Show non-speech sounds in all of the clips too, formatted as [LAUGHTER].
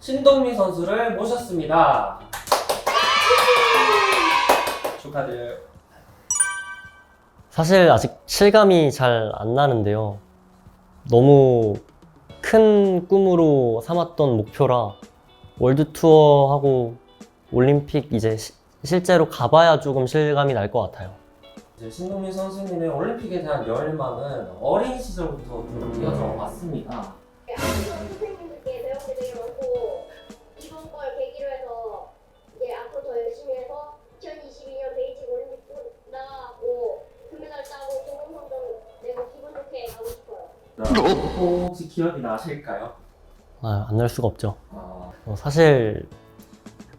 신동민 선수를 모셨습니다. 축하드려요. 사실 아직 실감이 잘 안 나는데요. 너무 큰 꿈으로 삼았던 목표라 월드 투어하고 올림픽 이제 시- 실제로 가봐야 조금 실감이 날 것 같아요. 이제 신동민 선수님의 올림픽에 대한 열망은 어린 시절부터 좀 이어져 왔습니다. 선생님 혹시 기억이 나실까요? 아, 안 날 수가 없죠. 아, 어, 사실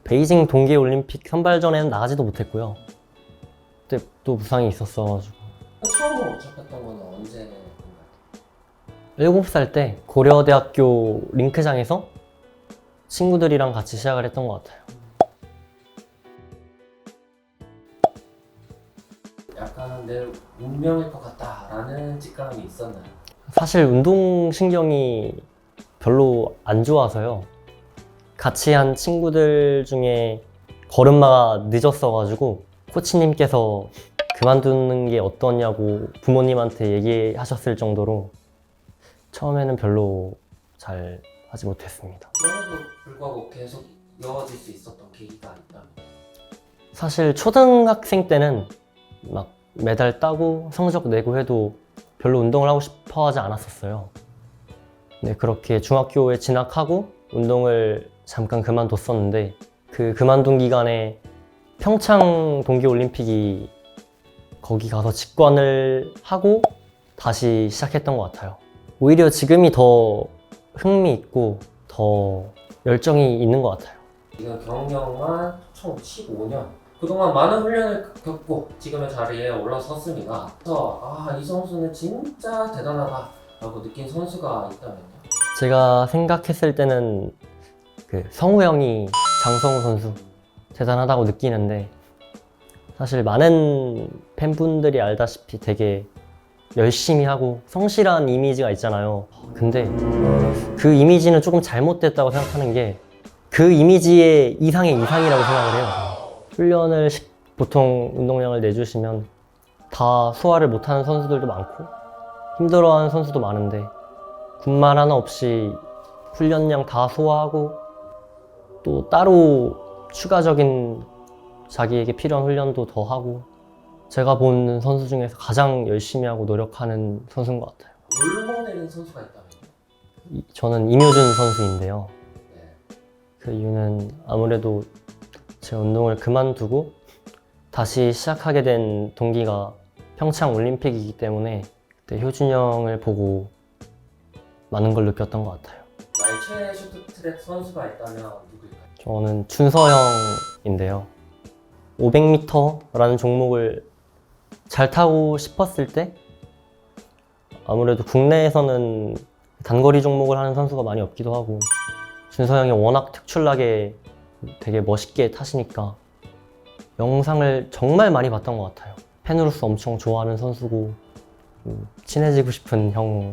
베이징 동계올림픽 선발전에는 나가지도 못했고요. 그때 또 부상이 있었어가지고 처음으로 접했던 거는 언제인가요? 7살 때 고려대학교 링크장에서 친구들이랑 같이 시작을 했던 것 같아요. 약간 내 운명일 것 같다라는 직감이 있었나요? 사실 운동신경이 별로 안 좋아서요. 같이 한 친구들 중에 걸음마가 늦었어가지고 코치님께서 그만두는 게 어떠냐고 부모님한테 얘기하셨을 정도로 처음에는 별로 잘 하지 못했습니다. 그럼에도 불구하고 계속 이어질 수 있었던 계기가 있다면 사실 초등학생 때는 막 메달 따고 성적 내고 해도 별로 운동을 하고 싶어 하지 않았었어요. 네, 그렇게 중학교에 진학하고 운동을 잠깐 그만뒀었는데 그 그만둔 기간에 평창 동계올림픽이 거기 가서 직관을 하고 다시 시작했던 것 같아요. 오히려 지금이 더 흥미있고 더 열정이 있는 것 같아요. 지금 경영만 총 15년 그동안 많은 훈련을 겪고 지금의 자리에 올라섰습니다. 그래서 아, 이 선수는 진짜 대단하다 라고 느낀 선수가 있다면요? 제가 생각했을 때는 그 성우 형이 장성우 선수 대단하다고 느끼는데 사실 많은 팬분들이 알다시피 되게 열심히 하고 성실한 이미지가 있잖아요. 근데 그 이미지는 조금 잘못됐다고 생각하는 게 그 이미지의 이상의 이상이라고 생각을 해요. 훈련을 시- 보통 운동량을 내주시면 다 소화를 못하는 선수들도 많고 힘들어하는 선수도 많은데 군말 하나 없이 훈련량 다 소화하고 또 따로 추가적인 자기에게 필요한 훈련도 더 하고 제가 본 선수 중에서 가장 열심히 하고 노력하는 선수인 것 같아요. 롤모델인 선수가 있다면요? 이- 저는 임효준 선수인데요. 네. 그 이유는 아무래도 제가 운동을 그만두고 다시 시작하게 된 동기가 평창 올림픽이기 때문에 그때 효준 형을 보고 많은 걸 느꼈던 것 같아요. 나의 최애 쇼트트랙 선수가 있다면 누구일까요? 저는 준서 형인데요. 500m라는 종목을 잘 타고 싶었을 때 아무래도 국내에서는 단거리 종목을 하는 선수가 많이 없기도 하고 준서 형이 워낙 특출나게 되게 멋있게 타시니까 영상을 정말 많이 봤던 것 같아요. 팬으로서 엄청 좋아하는 선수고 음, 친해지고 싶은 형.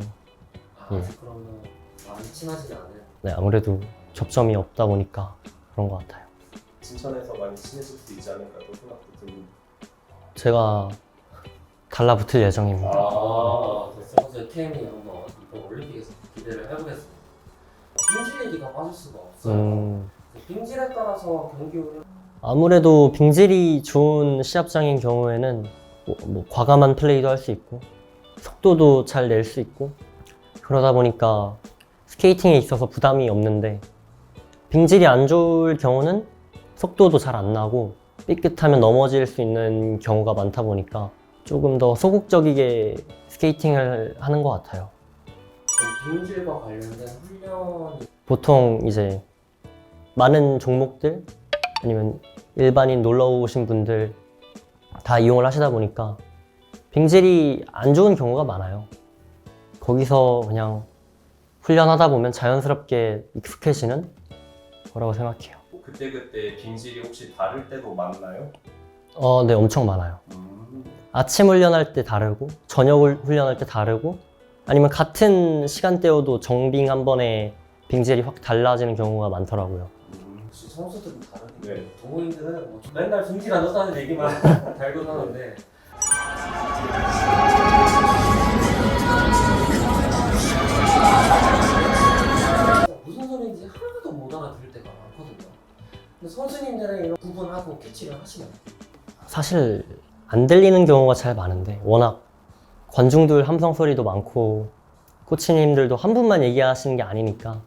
아, 예. 그러면 많이 친하지 않은 네, 아무래도 접점이 없다 보니까 그런 것 같아요. 진천에서 많이 친해질 수 있지 않을까도 생각도 듭니다. 제가 달라붙을 예정입니다. 아, 그 선수의 케미 한번 이번 올림픽에서 기대를 해보겠습니다. 빙질 얘기가 빠질 수가 없어요. 음, 그 빙질에 따라서 경기 운영 아무래도 빙질이 좋은 시합장인 경우에는 뭐, 뭐 과감한 플레이도 할 수 있고 속도도 잘 낼 수 있고 그러다 보니까 스케이팅에 있어서 부담이 없는데 빙질이 안 좋을 경우는 속도도 잘 안 나고 삐끗하면 넘어질 수 있는 경우가 많다 보니까 조금 더 소극적이게 스케이팅을 하는 것 같아요. 좀 빙질과 관련된 훈련이 보통 이제 많은 종목들 아니면 일반인 놀러 오신 분들 다 이용을 하시다 보니까 빙질이 안 좋은 경우가 많아요. 거기서 그냥 훈련하다 보면 자연스럽게 익숙해지는 거라고 생각해요. 그때 그때 빙질이 혹시 다를 때도 많나요? 어, 네, 엄청 많아요. 음. 아침 훈련할 때 다르고 저녁 훈련할 때 다르고 아니면 같은 시간대여도 정빙 한 번에 빙질이 확 달라지는 경우가 많더라고요. 음. 역시 선수들은 다르네. 네. 동호인들은 뭐 맨날 중질 안 좋다는 얘기만 [LAUGHS] 달고 사는데 무슨 소리인지 하나도 못 알아들을 때가 많거든요. 근데 선수님들은 이런 구분하고 캐치를 하시나요? 사실 안 들리는 경우가 잘 많은데 워낙 관중들 함성 소리도 많고 코치님들도 한 분만 얘기하시는 게 아니니까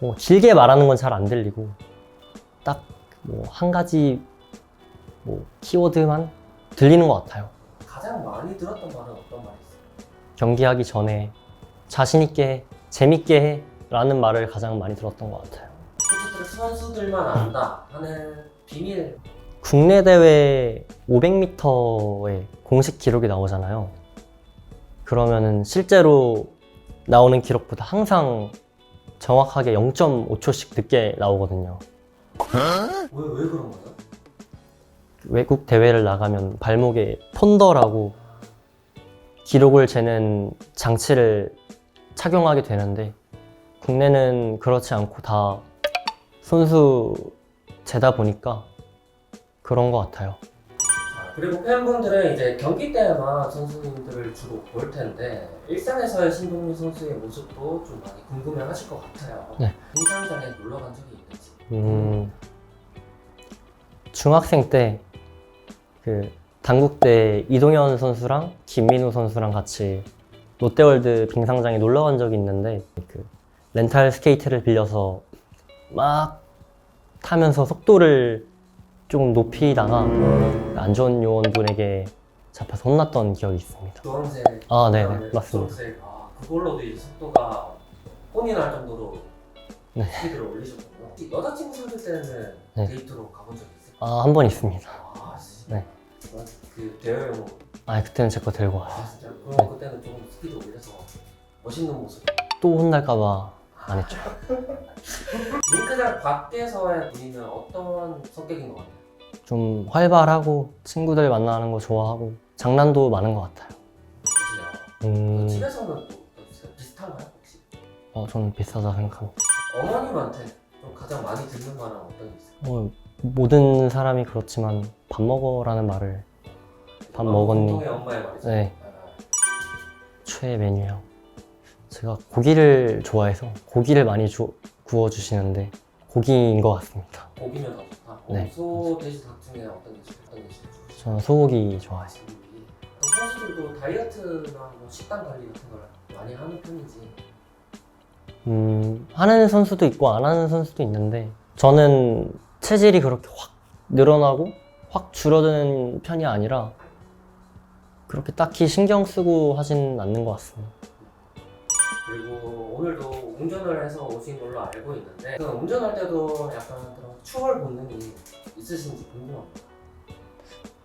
뭐 길게 말하는 건 잘 안 들리고 딱 뭐 한 가지 뭐 키워드만 들리는 것 같아요. 가장 많이 들었던 말은 어떤 말이었어요? 경기하기 전에 자신 있게 해, 재밌게 해 라는 말을 가장 많이 들었던 것 같아요. 코치들 선수들만 안다 하는 비밀 국내 대회 500m의 공식 기록이 나오잖아요. 그러면은 실제로 나오는 기록보다 항상 정확하게 0.5초씩 늦게 나오거든요. 왜, 왜 그런 거예요? 외국 대회를 나가면 발목에 폰더라고 기록을 재는 장치를 착용하게 되는데 국내는 그렇지 않고 다 손수 재다 보니까 그런 것 같아요. 자, 그리고 팬분들은 이제 경기 때만 선수님들을 주로 볼 텐데 일상에서의 신동민 선수의 모습도 좀 많이 궁금해 하실 것 같아요. 네. 등산장에 놀러 간 적이 있는지. 음, 중학생 때 그 당국대 이동현 선수랑 김민우 선수랑 같이 롯데월드 빙상장에 놀러 간 적이 있는데 그 렌탈 스케이트를 빌려서 막 타면서 속도를 조금 높이다가 안전 요원분에게 잡혀서 혼났던 기억이 있습니다. 주황색. 아, 네네, 그다음에 맞습니다. 주황색. 아, 그걸로도 이제 속도가 혼이 날 정도로 네. 스피드를 올리셨군요. 혹시 여자친구 사귈 때는 네. 데이트로 가본 적 있어요? 아, 한 번 있습니다. 아, 진짜. 네. 그 대여용 아, 그때는 제 거 들고 와요. 아 진짜 그럼 그때는 조금 스피드 올려서 멋있는 모습 또 혼날까봐 안 했죠. [LAUGHS] 링크장 밖에서의 분위기는 어떤 성격인 것 같아요? 좀 활발하고 친구들 만나는 거 좋아하고 장난도 많은 것 같아요. 보세요 음, 집에서는 뭐 어떠세요? 비슷한가요 혹시? 어, 저는 비싸다 생각합니다. 어머님한테 좀 가장 많이 듣는 말은 어떤 게 있어요? 어, 모든 사람이 그렇지만 밥 먹어라는 말을 밥 먹었니? 공통의 엄마의 말이죠 네. 아, 최애 메뉴요. 제가 고기를 좋아해서 고기를 많이 주, 구워주시는데 고기인 것 같습니다. 고기면 더 좋다 네. 소 돼지 닭 중에 어떤 게 좋- 어떤 게 좋으세요? 저는 소고기 좋아해요. 선수들도 다이어트나 뭐 식단 관리 같은 걸 많이 하는 편인지 음, 하는 선수도 있고 안 하는 선수도 있는데 저는 체질이 그렇게 확 늘어나고 확 줄어드는 편이 아니라 그렇게 딱히 신경 쓰고 하진 않는 것 같습니다. 그리고 오늘도 운전을 해서 오신 걸로 알고 있는데 그 운전할 때도 약간 그런 추월 본능이 있으신지 궁금합니다.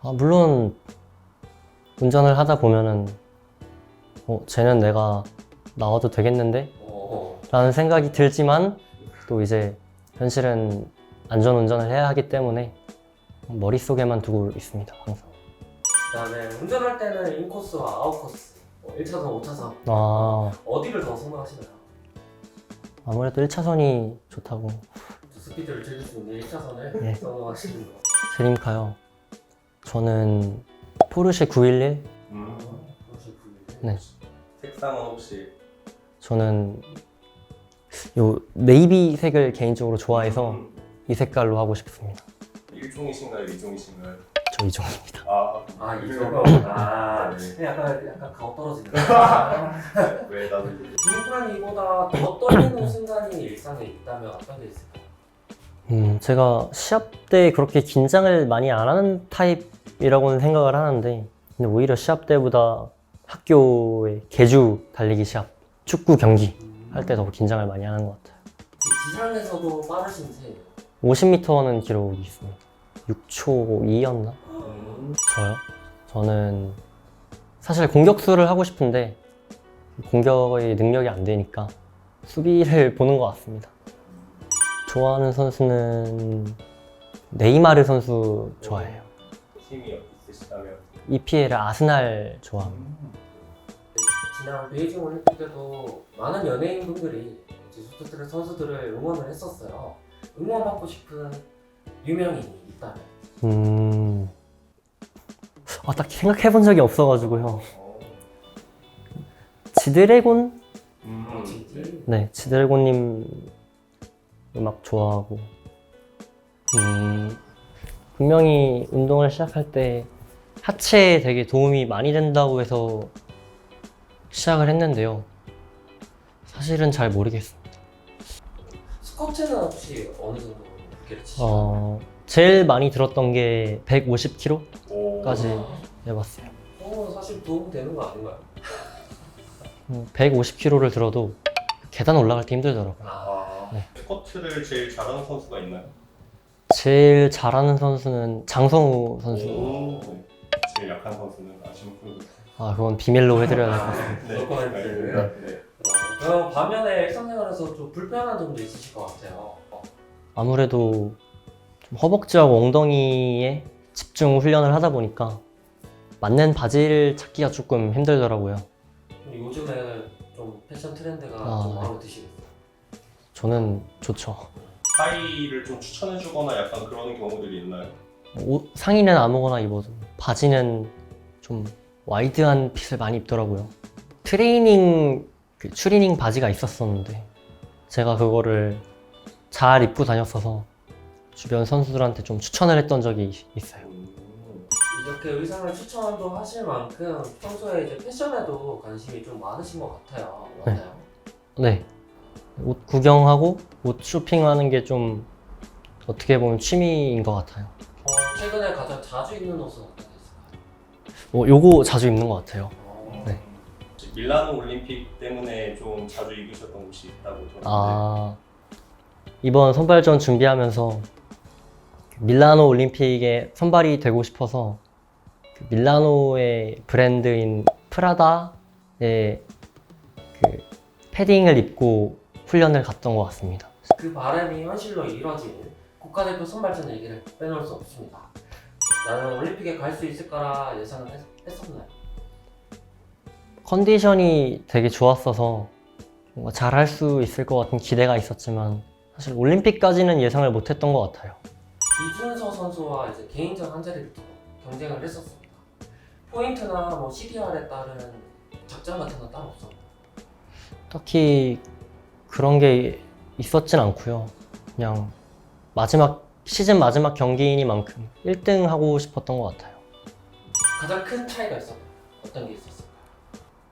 아, 물론 운전을 하다 보면은 어, 쟤는 내가 나와도 되겠는데? 어, 라는 생각이 들지만 또 이제 현실은 안전 운전을 해야 하기 때문에 머릿속에만 두고 있습니다 항상 그다음에 운전할 때는 인코스와 아웃코스, 뭐 1차선, 5차선 아 어디를 더 선호하시나요? 아무래도 1차선이 좋다고 스피드를 즐길 수 있는 1차선을 네. 선호하시는 거. 드림카요 저는 포르쉐 911 음. 그것이 불리네. 네. 색상은 혹시 저는 요 네이비 색을 개인적으로 좋아해서 음, 이 색깔로 하고 싶습니다 일종이신가요, 이종이신가요? 저 이종입니다 아, 아 이거 아 네. 약간 약간 가오 떨어지네. 아, [LAUGHS] 왜 나도 빙판이보다 더 떨리는 순간이 일상에 있다면 어떤 게 있을까요? 음, 제가 시합 때 그렇게 긴장을 많이 안 하는 타입이라고는 생각을 하는데 근데 오히려 시합 때보다 학교의 개주 달리기 시합 축구 경기 할 때 더 긴장을 많이 하는 것 같아요 지상에서도 빠르신지 50m는 기록이 있습니다 6초 2였나? 음. 저요? 저는 사실 공격수를 하고 싶은데 공격의 능력이 안 되니까 수비를 [LAUGHS] 보는 것 같습니다. 좋아하는 선수는 네이마르 선수 좋아해요. 힘이 있으시다면 EPL 아스날 좋아합니다. 지난 베이징 올림픽 때도 많은 연예인분들이 소프트트랙 선수들을 응원을 했었어요. 응원받고 싶은 유명인이 있다면 음. 아, 딱히 생각해본 적이 없어가지고요. 어. 지드래곤? 음. 지지. 네, 지드래곤님 음악 좋아하고. 음, 분명히 운동을 시작할 때 하체에 되게 도움이 많이 된다고 해서 시작을 했는데요. 사실은 잘 모르겠어요. 스쿼트는 혹시 어느 정도 무게를 치시나요? 어, 제일 많이 들었던 게 150kg? 오. 까지. 해봤어요. 어, 사실 도움 되는 거 아닌가요? 150kg를 들어도 계단 올라갈 때 힘들더라고요. 아, 아, 스쿼트를 제일 잘하는 선수가 있나요? 제일 잘하는 선수는 장성우 선수. 오. 네. 제일 약한 선수는 분? 아, 그건 비밀로 해드려야 될 것 같습니다. 네. 노코멘트. 네. 그럼 반면에 일상생활에서 좀 불편한 점도 있으실 것 같아요. 어, 아무래도 좀 허벅지하고 엉덩이에 집중 훈련을 하다 보니까 맞는 바지를 찾기가 조금 힘들더라고요. 그럼 요즘에 좀 패션 트렌드가 아, 좀 네. 마음에 드시겠어요? 저는 좋죠. 하이를 좀 추천해주거나 약간 그런 경우들이 있나요? 옷, 상의는 아무거나 입어도 바지는 좀 와이드한 핏을 많이 입더라고요. 트레이닝 그 추리닝 바지가 있었었는데 제가 그거를 잘 입고 다녔어서 주변 선수들한테 좀 추천을 했던 적이 있- 있어요. 음. 이렇게 의상을 추천도 하실 만큼 평소에 이제 패션에도 관심이 좀 많으신 것 같아요. 맞나요? 네. 옷 구경하고 옷 쇼핑하는 게 좀 어떻게 보면 취미인 것 같아요. 어, 최근에 가장 자주 입는 옷은 어, 요거 자주 입는 것 같아요. 어, 네. 밀라노 올림픽 때문에 좀 자주 입으셨던 옷이 있다고 들었는데 아 이번 선발전 준비하면서 그 밀라노 올림픽에 선발이 되고 싶어서 그 밀라노의 브랜드인 프라다의 그 패딩을 입고 훈련을 갔던 것 같습니다. 그 바람이 현실로 이뤄진 국가대표 선발전 얘기를 빼놓을 수 없습니다. 나는 올림픽에 갈 수 있을 거라 예상을 했, 했었나요? 컨디션이 되게 좋았어서 뭔가 잘할 수 있을 것 같은 기대가 있었지만 사실 올림픽까지는 예상을 못했던 것 같아요. 이준서 선수와 이제 개인전 한 자리를 두고 경쟁을 했었습니다. 포인트나 뭐 CDR에 따른 작전 같은 건 따로 없었나요? 딱히 그런 게 있었진 않고요. 그냥 마지막 시즌 마지막 경기이니만큼 1등 하고 싶었던 것 같아요. 가장 큰 차이가 있었나요? 어떤 게 있었을까요?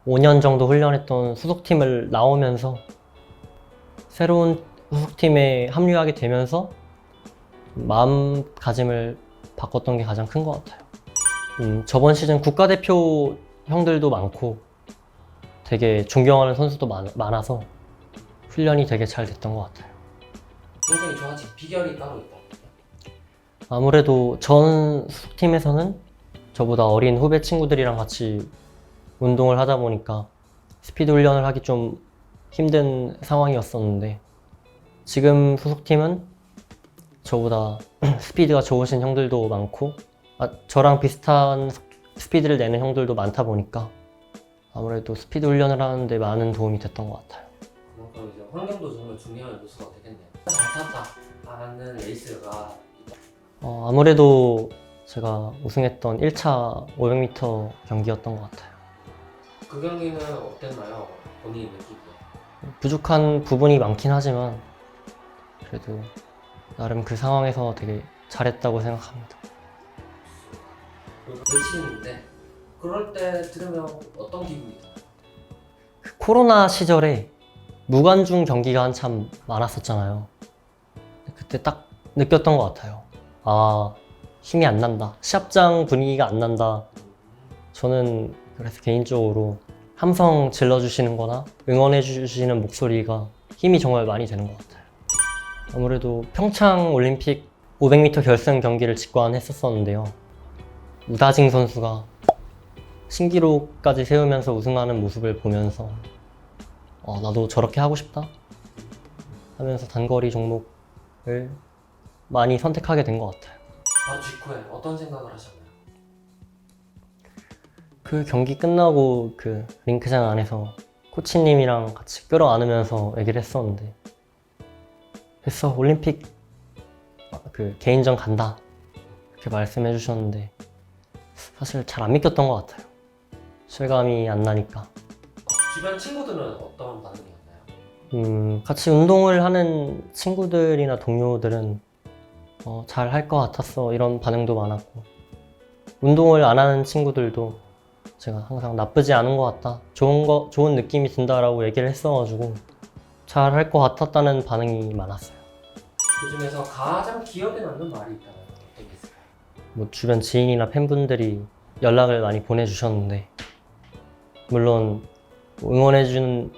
5년 정도 훈련했던 소속팀을 나오면서 새로운 소속팀에 합류하게 되면서 마음가짐을 바꿨던 게 가장 큰 것 같아요. 음, 저번 시즌 국가대표 형들도 많고 되게 존경하는 선수도 많, 많아서 훈련이 되게 잘 됐던 것 같아요. 굉장히 좋아진 비결이 따로 있다. 아무래도 전 소속팀에서는 저보다 어린 후배 친구들이랑 같이 운동을 하다 보니까 스피드 훈련을 하기 좀 힘든 상황이었었는데 지금 소속팀은 저보다 [CLEARS THROAT] 스피드가 좋으신 형들도 많고 아, 저랑 비슷한 스- 스피드를 내는 형들도 많다 보니까 아무래도 스피드 훈련을 하는데 많은 도움이 됐던 것 같아요. 그만큼 이제 환경도 정말 중요한 요소가 되겠네요. 잘 탔다. 라는 레이스가. 어, 아무래도 제가 우승했던 1차 500m 경기였던 것 같아요. 그 경기는 어땠나요? 본인이 느끼기에. 부족한 부분이 많긴 하지만 그래도 나름 그 상황에서 되게 잘했다고 생각합니다. 외치는데 그럴 때 들으면 어떤 기분이 드나요? 그 코로나 시절에 무관중 경기가 한참 많았었잖아요. 그때 딱 느꼈던 것 같아요. 아, 힘이 안 난다. 시합장 분위기가 안 난다. 저는 그래서 개인적으로 함성 질러주시는 거나 응원해주시는 목소리가 힘이 정말 많이 되는 것 같아요. 아무래도 평창 올림픽 500m 결승 경기를 직관했었었는데요. 우다징 선수가 신기록까지 세우면서 우승하는 모습을 보면서 어, 나도 저렇게 하고 싶다 하면서 단거리 종목을 많이 선택하게 된 것 같아요. 바로 직후에 어떤 생각을 하셨나요? 그 경기 끝나고 그 링크장 안에서 코치님이랑 같이 끌어안으면서 얘기를 했었는데 됐어 올림픽 그 개인전 간다 이렇게 말씀해 주셨는데 사실 잘 안 믿겼던 것 같아요 실감이 안 나니까 주변 친구들은 어떤 반응이었나요? 음, 같이 운동을 하는 친구들이나 동료들은 어, 잘 할 것 같았어. 이런 반응도 많았고. 운동을 안 하는 친구들도 제가 항상 나쁘지 않은 것 같다. 좋은 거 좋은 느낌이 든다라고 얘기를 했어가지고 잘 할 것 같았다는 반응이 많았어요. 그 중에서 가장 기억에 남는 말이 있다면 어떤 게 있을까요? 뭐 주변 지인이나 팬분들이 연락을 많이 보내주셨는데 물론 응원해주는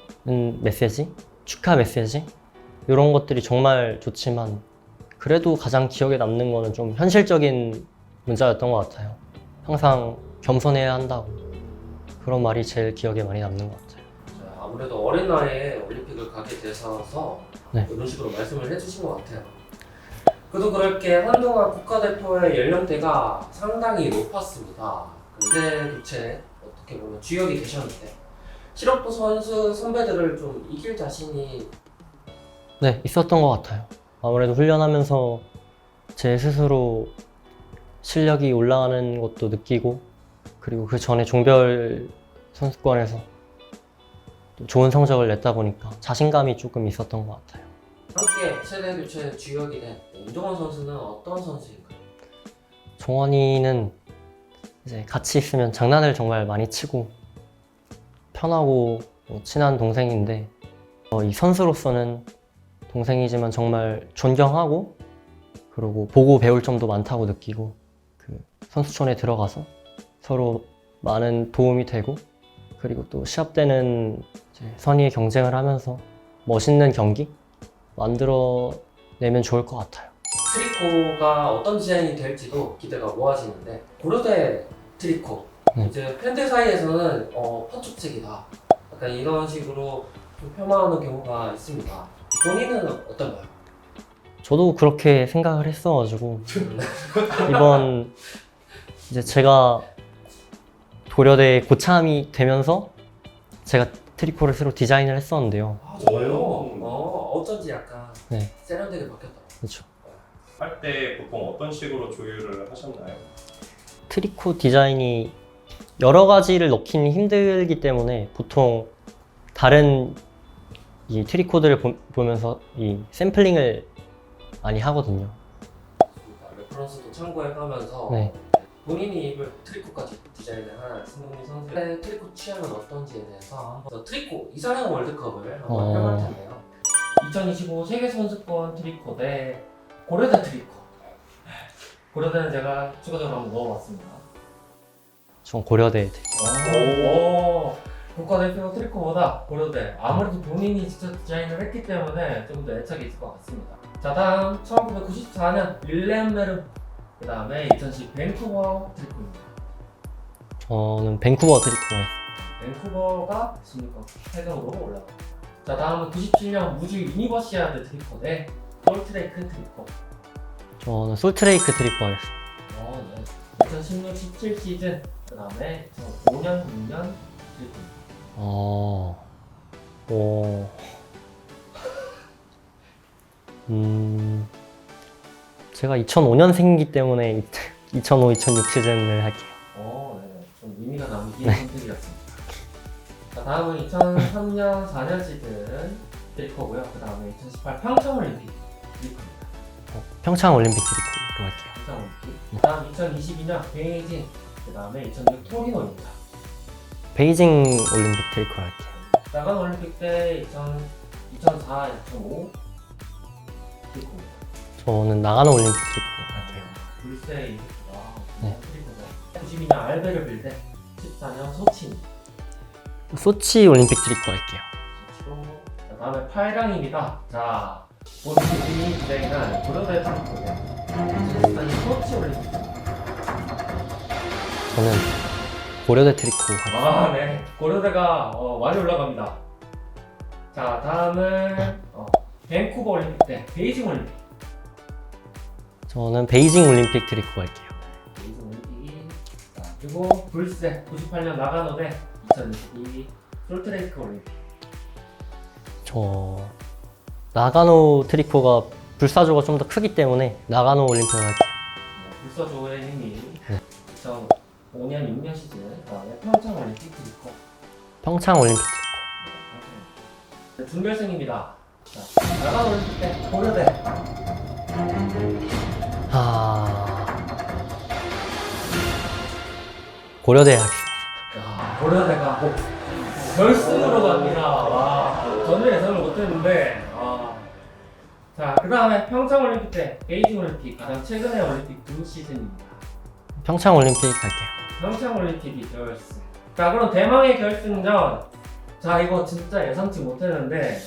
메시지, 축하 메시지? 이런 것들이 정말 좋지만 그래도 가장 기억에 남는 거는 좀 현실적인 문자였던 것 같아요. 항상 겸손해야 한다고 그런 말이 제일 기억에 많이 남는 것 같아요. 자, 아무래도 어린 나이에 올림픽을 가게 되셔서 네. 이런 식으로 말씀을 해주신 것 같아요. 그도 그럴 게 한동안 국가대표의 연령대가 상당히 높았습니다. 그때 교체 어떻게 보면 주역이 되셨는데 실업부 선수 선배들을 좀 이길 자신이 네, 있었던 것 같아요. 아무래도 훈련하면서 제 스스로 실력이 올라가는 것도 느끼고, 그리고 그 전에 종별 선수권에서 또 좋은 성적을 냈다 보니까 자신감이 조금 있었던 것 같아요. 함께 세대 교체 주역이 된 임종원 선수는 어떤 선수인가요? 종원이는 이제 같이 있으면 장난을 정말 많이 치고 편하고 뭐 친한 동생인데 어, 이 선수로서는 동생이지만 정말 존경하고 그리고 보고 배울 점도 많다고 느끼고 그 선수촌에 들어가서 서로 많은 도움이 되고 그리고 또 시합 때는 선의의 경쟁을 하면서 멋있는 경기 만들어 내면 좋을 것 같아요. 트리코가 어떤 디자인이 될지도 기대가 모아지는데 고려대 트리코 네. 이제 팬들 사이에서는 어, 펀촉책이다 약간 이런 식으로 좀 폄하하는 경우가 있습니다 본인은 어떤가요? 저도 그렇게 생각을 했어가지고 [LAUGHS] 이번 이제 제가 고려대 고참이 되면서 제가 트리코를 새로 디자인을 했었는데요. 아 저요? 오. 어, 어쩐지 약간 네. 세련되게 바뀌었다 그렇죠. 할 때 보통 어떤 식으로 조율을 하셨나요? 트리코 디자인이 여러 가지를 넣기는 힘들기 때문에 보통 다른 이 트리코들을 보, 보면서 이 샘플링을 많이 하거든요. 레퍼런스도 참고해가면서 네. 본인이 입을 트리코까지 디자인을 한 신동민 선수의 트리코 취향은 어떤지에 대해서 한번 트리코 이상형 월드컵을 한번 어. 해볼 텐데요 2025 세계 선수권 트리코 대 고려대 트리코 고려대는 제가 추가적으로 한번 넣어봤습니다 전 고려대 트리코. 오, 국가대표 트리코보다 고려대 아무래도 본인이 직접 디자인을 했기 때문에 좀 더 애착이 있을 것 같습니다. 자 다음 1994년 윌레엄 그 다음에 2010 밴쿠버 트리코입니다. 저는 밴쿠버 트리코에 밴쿠버가 16강 8강으로 올라갑니다. 자 다음은 97년 우주 유니버시아드 트리코 대 솔트레이크 트리코. 저는 솔트레이크 트리코였어요. 어, 네. 2016, 17 시즌 그 다음에 2005년, 6년 트리코입니다. 어, 오, 음, 제가 2005년생이기 때문에 [LAUGHS] 2005, 2006 시즌을 할게요. 어, 네. 좀 의미가 남긴 선택이었습니다. 자, 다음은 2003년 4년 시즌 트리코고요. 그 다음에 2018 평창 올림픽 트리코입니다. 어, 평창 올림픽 트리코로 할게요. 평창 올림픽. 그 다음 2022년 베이징, 그 다음에 2006 토리노입니다. 베이징 올림픽 트리코로 할게요. 나간 올림픽 때 2000, 2004, 2005 트리코입니다. 저는 나가노 올림픽 트리코 할게요. 불세 네. 트리코죠. 92년 알베르 빌데, 14년 소치입니다. 소치 올림픽 트리코 할게요. 자, 다음에 8강입니다. 자, 본인이 디자인한 고려대 트리코예요. 2014년 소치 올림픽. 저는 고려대 트리코 아, 네. 고려대가 어, 많이 올라갑니다. 자, 다음은 어, 밴쿠버 올림픽 때 베이징 올림픽. 저는 베이징 올림픽 트리코 갈게요. 베이징 올림픽. 자, 그리고 불세 98년 나가노 대 2022 솔트레이크 올림픽. 저 나가노 트리코가 불사조가 좀 더 크기 때문에 나가노 올림픽 갈게요. 불서조의 행위. 2005 5년 6년 시즌 그다음에 평창 올림픽 드리커 평창 올림픽 네, 준결승입니다. 자, 나가 올림픽 때 고려대 아 고려대 학교. 야, 고려대가 뭐 결승으로 갑니다. 와, 저는 예상을 못했는데. 아. 자, 그 다음에 평창 올림픽 때 베이징 올림픽 가장 최근의 올림픽 두 시즌입니다. 평창 올림픽 갈게요. 평창 올림픽이 결승. 자, 그럼 대망의 결승전. 자, 이거 진짜 예상치 못했는데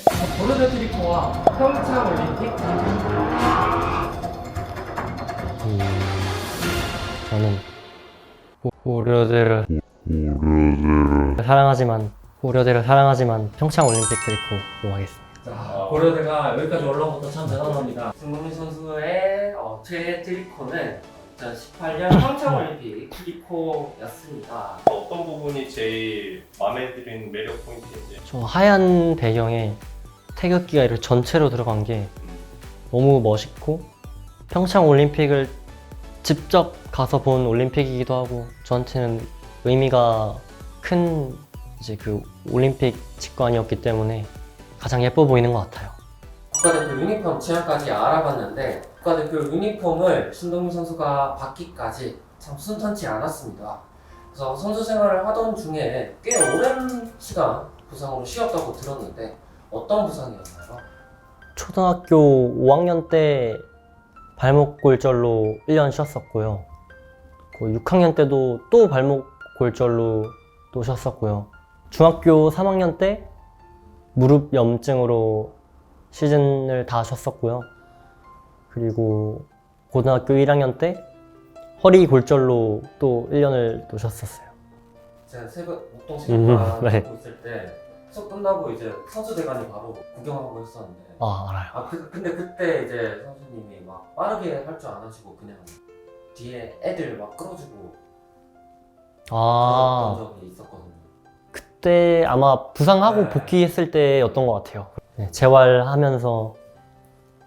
고려대 트리코와 평창 올림픽 음, 저는 고- 고려대를 사랑하지만 고려대를 사랑하지만 평창 올림픽 트리코로 하겠습니다. 자, 고려대가 여기까지 올라온 것도 참 대단합니다. 승국민 선수의 어, 최애 트리코는 2018년 평창올림픽 트리코였습니다. 어떤 부분이 제일 마음에 드는 매력 포인트인지. 저 하얀 배경에 태극기가 이렇게 전체로 들어간 게 너무 멋있고 평창 올림픽을 직접 가서 본 올림픽이기도 하고 저한테는 의미가 큰 이제 그 올림픽 직관이었기 때문에 가장 예뻐 보이는 것 같아요. 국가대표 유니폼 취향까지 알아봤는데 국가대표 유니폼을 신동민 선수가 받기까지 참 순탄치 않았습니다. 그래서 선수 생활을 하던 중에 꽤 오랜 시간 부상으로 쉬었다고 들었는데 어떤 부상이었나요? 초등학교 5학년 때 발목 골절로 1년 쉬었었고요. 그 6학년 때도 또 발목 골절로 또 쉬었었고요. 중학교 3학년 때 무릎 염증으로 시즌을 다 쉬었었고요. 그리고 고등학교 1학년 때 허리 골절로 또 1년을 또 쉬었었어요. 제가 새벽 음, 목동식당 네. 하고 있을 때 수업 끝나고 이제 선수대관이 바로 구경하고 있었는데 아, 알아요. 아 그, 근데 그때 이제 선수님이 막 빠르게 할 줄 안 하시고 그냥 뒤에 애들 막 끌어주고 아. 그런 적이 있었거든요. 그때 아마 부상하고 네. 복귀했을 때였던 것 같아요. 네, 재활하면서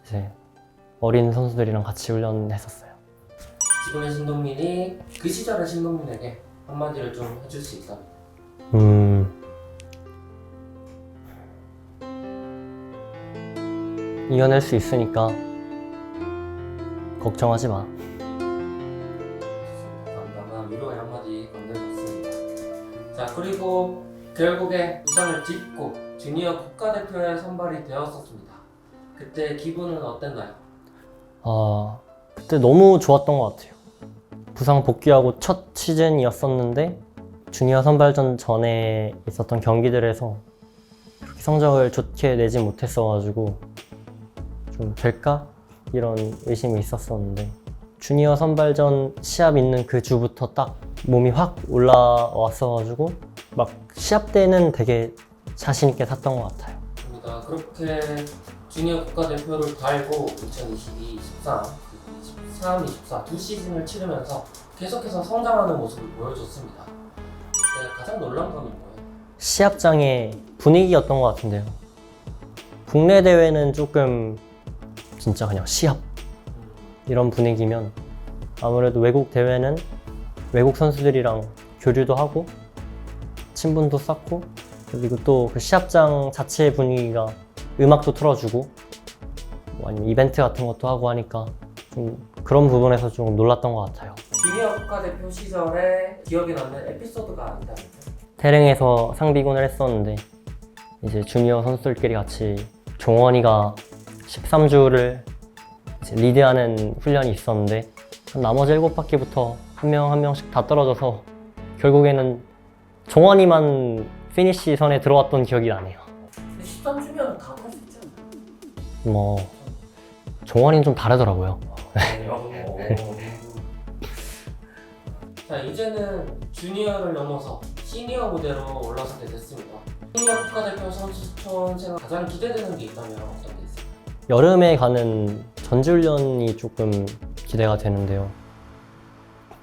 이제 어린 선수들이랑 같이 훈련했었어요. 지금의 신동민이 그 시절의 신동민에게 한마디를 좀 해줄 수 있다면 음. 이겨낼 수 있으니까 걱정하지 마. 담담한 위로의 한마디 건네줬습니다. 자 그리고 결국에 부상을 딛고 주니어 국가대표에 선발이 되었었습니다. 그때 기분은 어땠나요? 아, 그때 너무 좋았던 것 같아요. 부상 복귀하고 첫 시즌이었었는데 주니어 선발전 전에 있었던 경기들에서 그렇게 성적을 좋게 내지 못했어가지고 좀 될까 이런 의심이 있었었는데 주니어 선발전 시합 있는 그 주부터 딱 몸이 확 올라왔어가지고 막 시합 때는 되게 자신 있게 탔던 것 같아요. 입니다. 그렇게 주니어 국가대표를 달고 2022, 23, 그리고 23, 24 두 시즌을 치르면서 계속해서 성장하는 모습을 보여줬습니다. 그때 가장 놀란 점이 뭐예요? 시합장의 분위기였던 것 같은데요. 국내 대회는 조금 진짜 그냥 시합 이런 분위기면 아무래도 외국 대회는 외국 선수들이랑 교류도 하고 친분도 쌓고 그리고 또 그 시합장 자체의 분위기가 음악도 틀어주고 뭐 아니면 이벤트 같은 것도 하고 하니까 좀 그런 부분에서 좀 놀랐던 것 같아요. 주니어 국가대표 시절에 기억에 남는 에피소드가 있다면요? 태릉에서 상비군을 했었는데 이제 주니어 선수들끼리 같이 종원이가 13주를 리드하는 훈련이 있었는데 나머지 7바퀴부터 한 명 한 명씩 다 떨어져서 결국에는 종원이만 피니시 선에 들어왔던 기억이 나네요. 13주면 다? 뭐 종원이는 좀 다르더라고요. 자 이제는 주니어를 넘어서 시니어 무대로 올라서게 됐습니다. 시니어 국가대표 선수촌 가장 기대되는 게 있다면 어떤 게 있을까요? 여름에 가는 전지훈련이 조금 기대가 되는데요.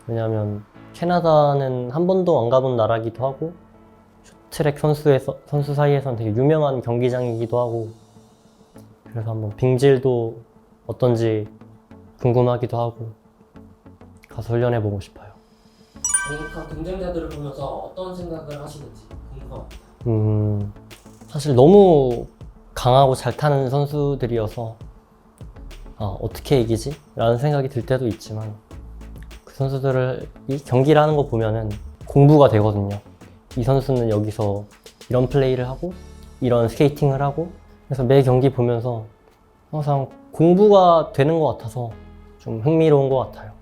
왜냐하면 캐나다는 한 번도 안 가본 나라기도 하고 쇼트트랙 선수의 선수 사이에서는 되게 유명한 경기장이기도 하고 그래서 한번 빙질도 어떤지 궁금하기도 하고 가서 훈련해 보고 싶어요. 그러니까 경쟁자들을 보면서 어떤 생각을 하시는지 궁금합니다. 음, 사실 너무 강하고 잘 타는 선수들이어서 아, 어떻게 이기지? 라는 생각이 들 때도 있지만 그 선수들을 이 경기를 하는 거 보면은 공부가 되거든요. 이 선수는 여기서 이런 플레이를 하고 이런 스케이팅을 하고 그래서 매 경기 보면서 항상 공부가 되는 것 같아서 좀 흥미로운 것 같아요.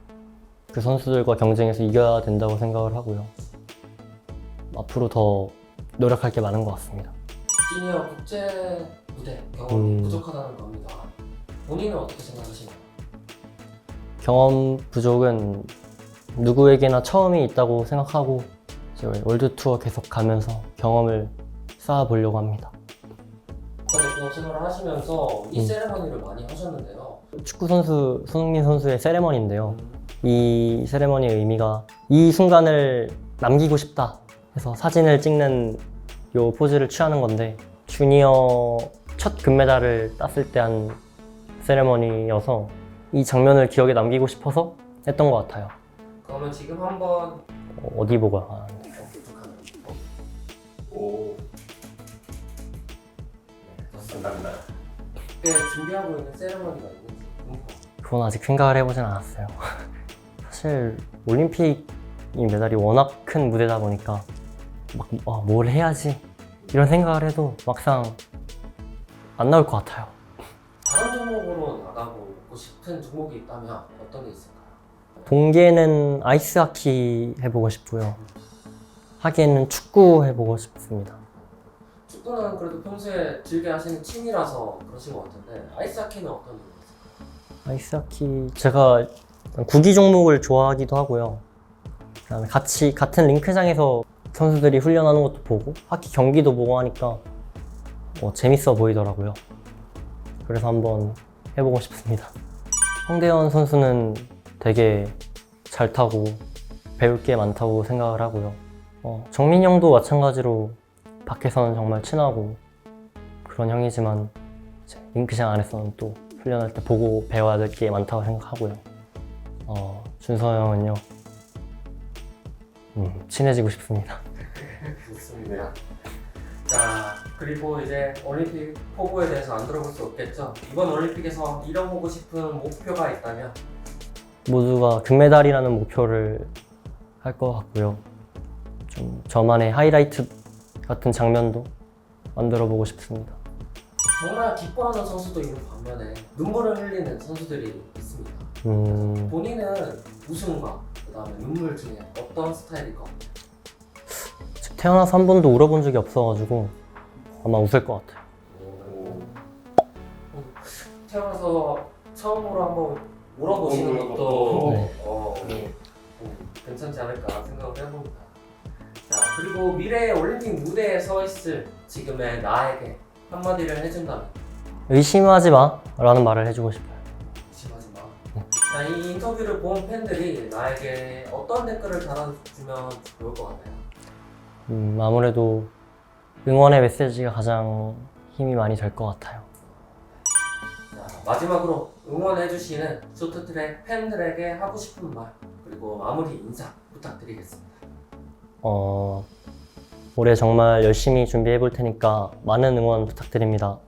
그 선수들과 경쟁해서 이겨야 된다고 생각을 하고요. 앞으로 더 노력할 게 많은 것 같습니다. 시니어 국제 무대 경험이 음. 부족하다는 겁니다. 본인은 어떻게 생각하시나요? 경험 부족은 누구에게나 처음이 있다고 생각하고 월드 투어 계속 가면서 경험을 쌓아 보려고 합니다. 생활을 하시면서 이 음. 세레머니를 많이 하셨는데요. 축구 선수 손흥민 선수의 세레머니인데요. 이 세레머니의 의미가 이 순간을 남기고 싶다 해서 사진을 찍는 요 포즈를 취하는 건데 주니어 첫 금메달을 땄을 때 한 세레머니여서 이 장면을 기억에 남기고 싶어서 했던 것 같아요. 그러면 지금 한번 어, 어디 보고 아, 어, 부족하네요. 어, 오, 네, 감사합니다. 그때 준비하고 있는 세레머니가 있는지 궁금합니다. 그건 아직 생각을 해보진 않았어요. [LAUGHS] 사실 올림픽 이 메달이 워낙 큰 무대다 보니까 막 아, 뭘 해야지 이런 생각을 해도 막상 안 나올 것 같아요. 다른 종목으로 나가고 싶은 종목이 있다면 어떤 게 있을까요? 동계는 아이스 하키 해보고 싶고요. 하계는 축구 해보고 싶습니다. 축구는 그래도 평소에 즐겨 하시는 취미라서 그러신 것 같은데 아이스하키는 어떤 의미 있을까요? 아이스하키 제가 구기 종목을 좋아하기도 하고요. 그다음에 같이 같은 링크장에서 선수들이 훈련하는 것도 보고 하키 경기도 보고 하니까 어, 재밌어 보이더라고요. 그래서 한번 해보고 싶습니다. 홍대현 선수는 되게 잘 타고 배울 게 많다고 생각을 하고요. 어, 정민 형도 마찬가지로 밖에서는 정말 친하고 그런 형이지만 링크장 안에서는 또 훈련할 때 보고 배워야 될 게 많다고 생각하고요. 어, 준서 형은요, 음, 친해지고 싶습니다. 좋습니다. 자 그리고 이제 올림픽 포부에 대해서 안 들어볼 수 없겠죠. 이번 올림픽에서 이뤄보고 싶은 목표가 있다면 모두가 금메달이라는 목표를 할 것 같고요. 좀 저만의 하이라이트 같은 장면도 만들어 보고 싶습니다. 정말 기뻐하는 선수도 있는 반면에 눈물을 흘리는 선수들이 있습니다. 음, 본인은 웃음과 그다음에 눈물 중에 어떤 스타일일 것 같아요? 태어나서 한 번도 울어본 적이 없어가지고 아마 웃을 것 같아요. 태어나서 처음으로 한번 울어보시는 울어보는 것도. 네. 어, 네. 음, 괜찮지 않을까 생각을 해봅니다. 자 그리고 미래의 올림픽 무대에 서 있을 지금의 나에게 한마디를 해준다면 의심하지 마! 라는 말을 해주고 싶어요. 의심하지 마. 자, 이 인터뷰를 본 팬들이 나에게 어떤 댓글을 달아주면 좋을 것 같나요? 음, 아무래도 응원의 메시지가 가장 힘이 많이 될 것 같아요. 자, 마지막으로 응원해주시는 쇼트트랙 팬들에게 하고 싶은 말 그리고 마무리 인사 부탁드리겠습니다. 어, 올해 정말 열심히 준비해 볼 테니까 많은 응원 부탁드립니다.